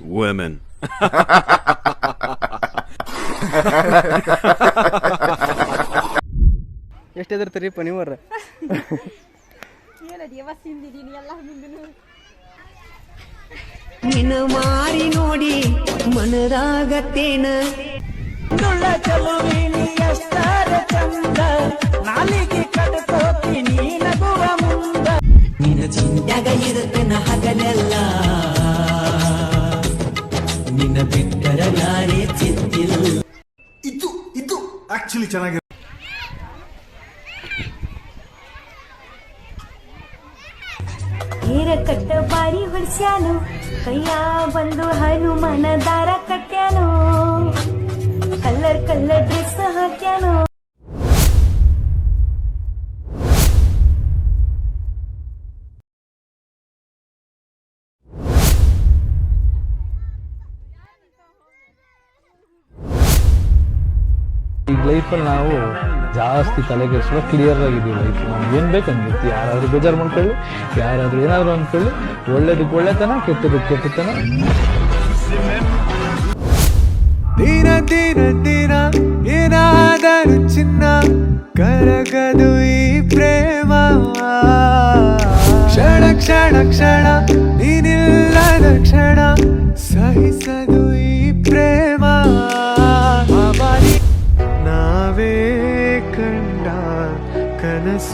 Women. ಎಷ್ಟು ಎದಿರ್ತೀರಿಪ್ಪ ನೀವರ ನೀನು ಮಾರಿ ನೋಡಿ ಮನದಾಗತ್ತೇನ ನಿನ್ನ ಬಂದು ಹನುಮನ ದಾರ ಕಟ್ಟ್ಯಾನೋ. ಕಲ್ಲರ್ ಕಲ್ಲರ್ ಡ್ರೆಸ್ ಹಾಕ್ಯಾನೋ. ಲೈಫಲ್ಲಿ ನಾವು ಜಾಸ್ತಿ ತಲೆಗೆಸುವ ಕ್ಲಿಯರ್ ಆಗಿದ್ದೀವಿ. ಲೈಫ್ ನಮ್ಗೆ ಏನು ಬೇಕು ಹಂಗಿರ್ತಿ ಯಾರಾದ್ರೂ ಬೇಜಾರು ಮಾಡ್ಕೊಳ್ಳಿ, ಯಾರಾದ್ರೂ ಏನಾದರೂ ಅಂದ್ಕೊಳ್ಳಿ ಒಳ್ಳೇದಕ್ಕೆ ಒಳ್ಳೆತನ ಕೆಟ್ಟದಕ್ಕೆ ಕೆಟ್ಟತನ. ದಿನ ದಿನ ದಿನ, ಏನಾದರೂ ಚಿನ್ನ, ಕರಗದು ಈ ಪ್ರೇಮ. ಕ್ಷಣ ಕ್ಷಣ ಕ್ಷಣ, ನೀನಿಲ್ಲದ ಕ್ಷಣ, ಸಹಿಸದು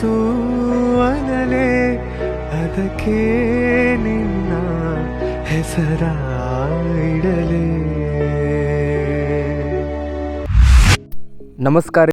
ಕನಸು ಅನಲೆ ಅದಕ್ಕೆ ನಿನ್ನ ಹೆಸರ ಇಡಲೇ ನಮಸ್ಕಾರ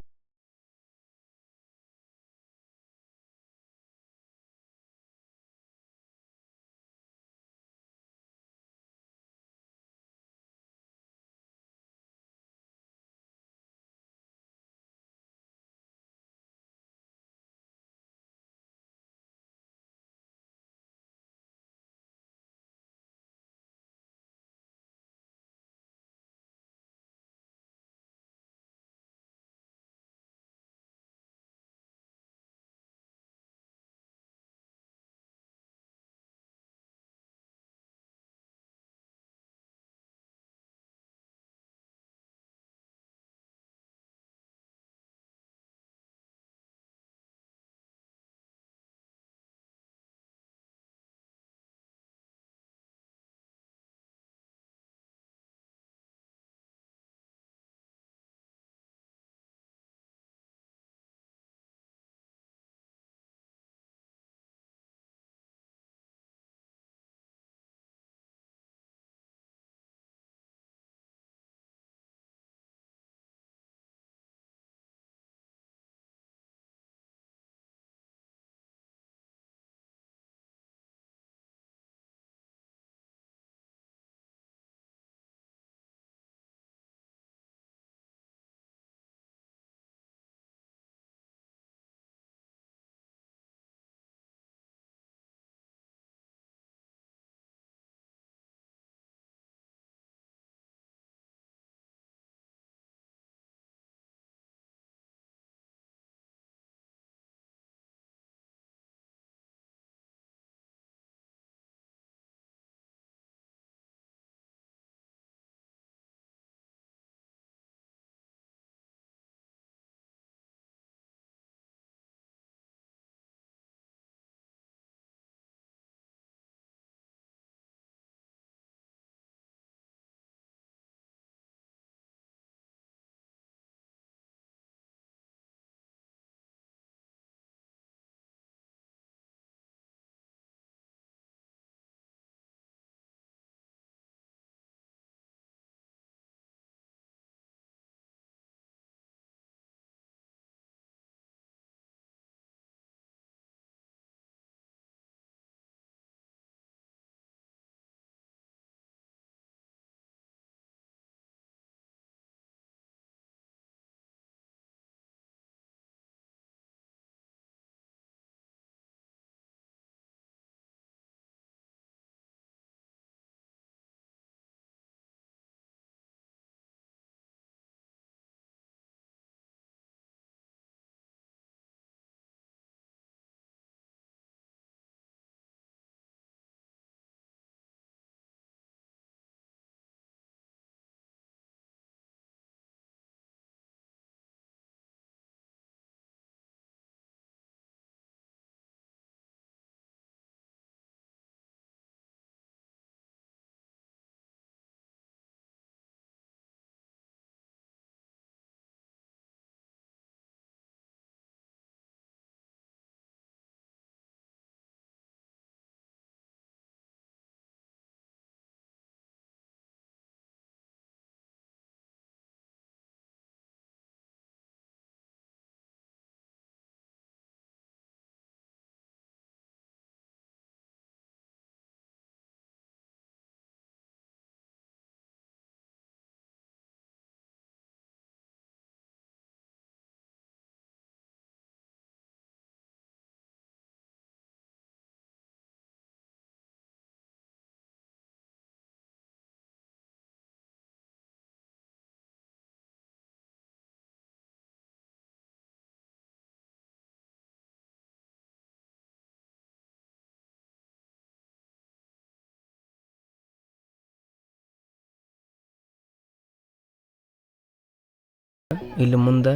ಇಲ್ಲಿ ಮುಂದೆ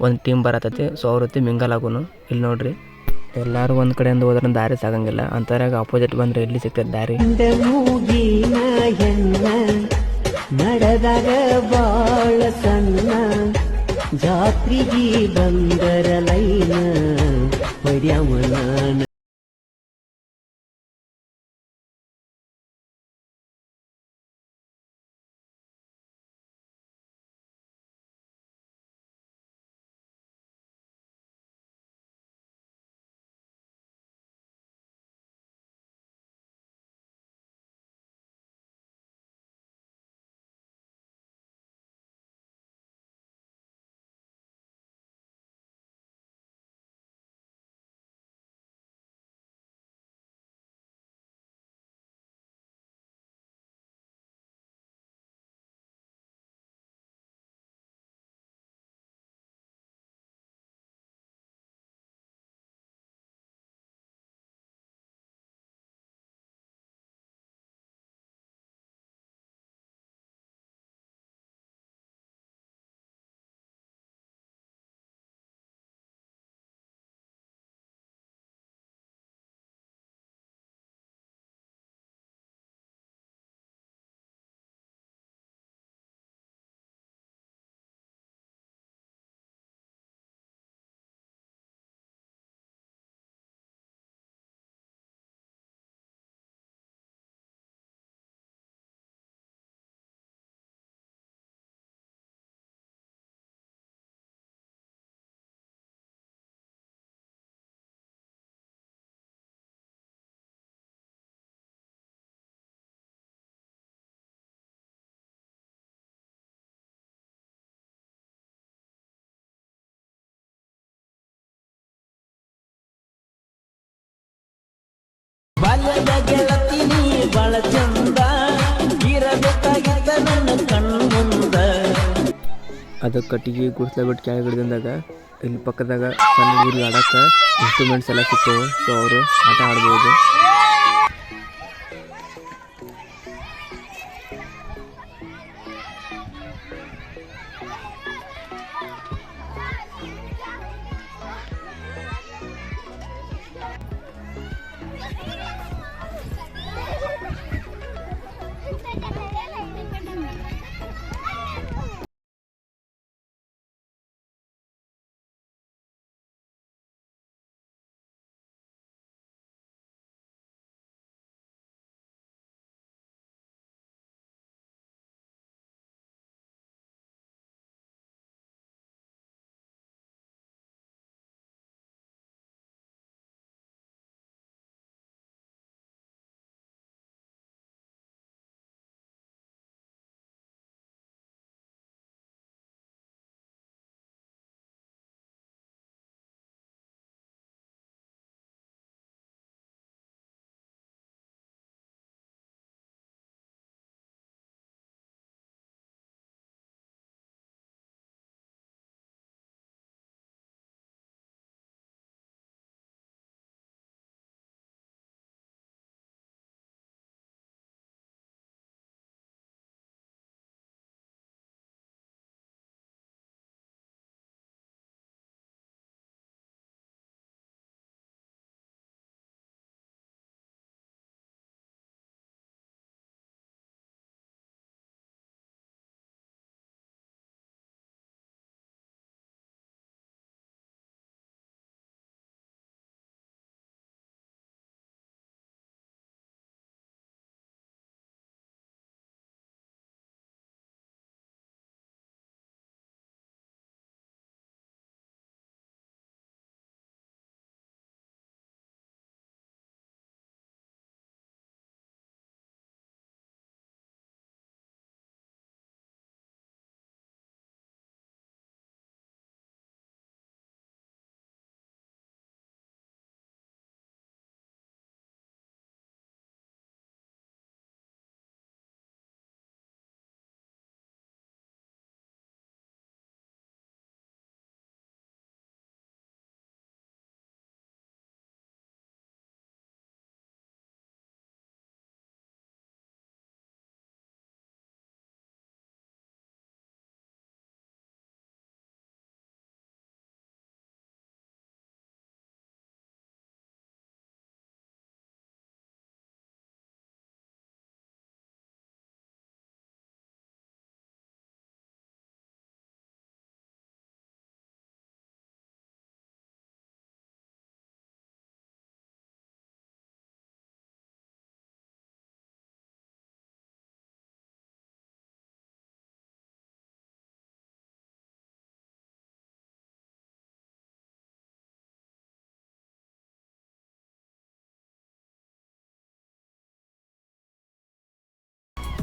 ಒಂದು ಟೀಮ್ ಬರತೈತಿ. ಸೊ ಅವ್ರ ಜೊತೆ ಮಿಂಗಲ್ ಆಗೋನು. ಇಲ್ಲಿ ನೋಡ್ರಿ. ಎಲ್ಲರೂ ಒಂದು ಕಡೆಯಿಂದ ಹೋದ್ರೆ ದಾರಿ ಸಾಗಂಗಿಲ್ಲ. ಅಂತಾರಾಗ ಆಪೋಸಿಟ್ ಬಂದ್ರೆ ಎಲ್ಲಿ ಸಿಗ್ತದೆ ದಾರಿ? ನಡೆದಾಗ ಬಾಳ ಸಣ್ಣ. ಜಾತ್ರಿಗಿ ಬಂದರ ಲೈನ ಹೊಡ್ಯಾವನ ಬಾಲ್ಯದ ಗೆಳತಿನಿ ಬಳ ಚಂದ ಇರಬೇಕಾಗಿದ್ದ ನನ್ನ ಕಣ್ಣು ಮುಂದ ಅದು ಕಟ್ಟಿಗೆ ಗುಡಿಸ್ಲ ಬಿಟ್ಟು ಕೆಳಗಿಡ್ದಂದಾಗ ಇಲ್ಲಿ ಪಕ್ಕದಾಗ ಸಣ್ಣ ಊರಿಗೆ ಆಡಕ್ಕೆ ಇನ್ಸ್ಟ್ರೂಮೆಂಟ್ಸ್ ಎಲ್ಲ ಸಿಗ್ತವೆ ಸೊ ಅವರು ಆಟ ಆಡ್ಬೋದು.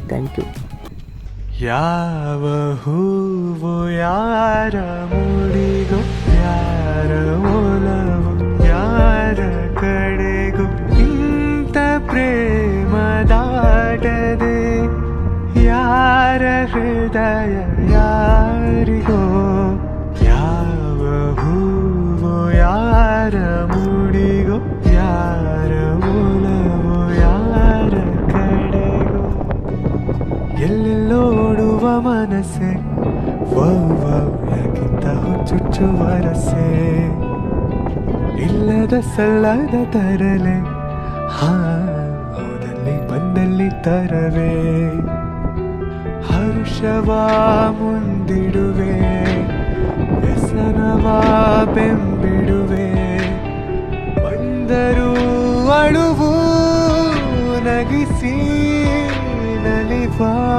ಥ್ಯಾಂಕ್ ಯು ಯಾವ ಹೂವು ಯಾರ ಮುಡಿಗೋ ಯಾರ ಒಲವು ಯಾರ ಕಡೆಗೂ ಇಂಥ ಪ್ರೇಮ ದಾಟದೆ ಯಾರ ಹೃದಯ ಯಾರಿಗೋ ಯಾವ ಹೂವು ಯಾರ ಮನಸ್ಸೆ. ವೌ ವೌ, ಯಾಕಿಂತ ಹುಚ್ಚುಚ್ಚು ವರಸೆ ಇಲ್ಲದ ಸಲ್ಲದ ತರಲೆ. ಹಾ, ಹೋದಲ್ಲಿ ಬಂದಲ್ಲಿ ತರವೇ. ಹರ್ಷವಾ ಮುಂದಿಡುವೆ. ವ್ಯಸನವ ಬೆಂಬಿಡುವೆ. ಬಂದರೂ ಅಳುವು ನಗಿಸಿ ನಲಿವಾ.